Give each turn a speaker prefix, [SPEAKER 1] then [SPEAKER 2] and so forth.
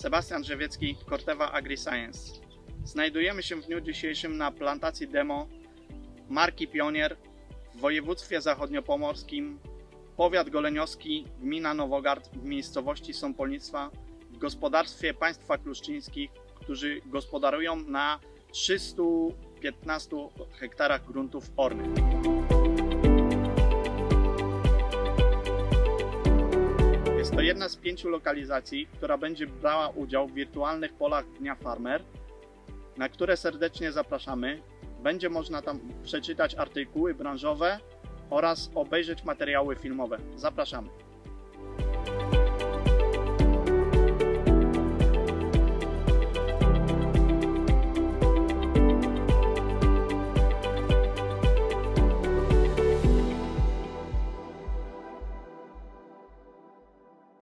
[SPEAKER 1] Sebastian Drzewiecki, Corteva AgriScience. Znajdujemy się w dniu dzisiejszym na plantacji demo marki Pionier w województwie zachodniopomorskim, powiat goleniowski, gmina Nowogard w miejscowości Sąpolnictwa w gospodarstwie państwa kluszczyńskich, którzy gospodarują na 315 hektarach gruntów ornych. Jedna z pięciu lokalizacji, która będzie brała udział w wirtualnych polach Dnia Farmer, na które serdecznie zapraszamy. Będzie można tam przeczytać artykuły branżowe oraz obejrzeć materiały filmowe. Zapraszamy.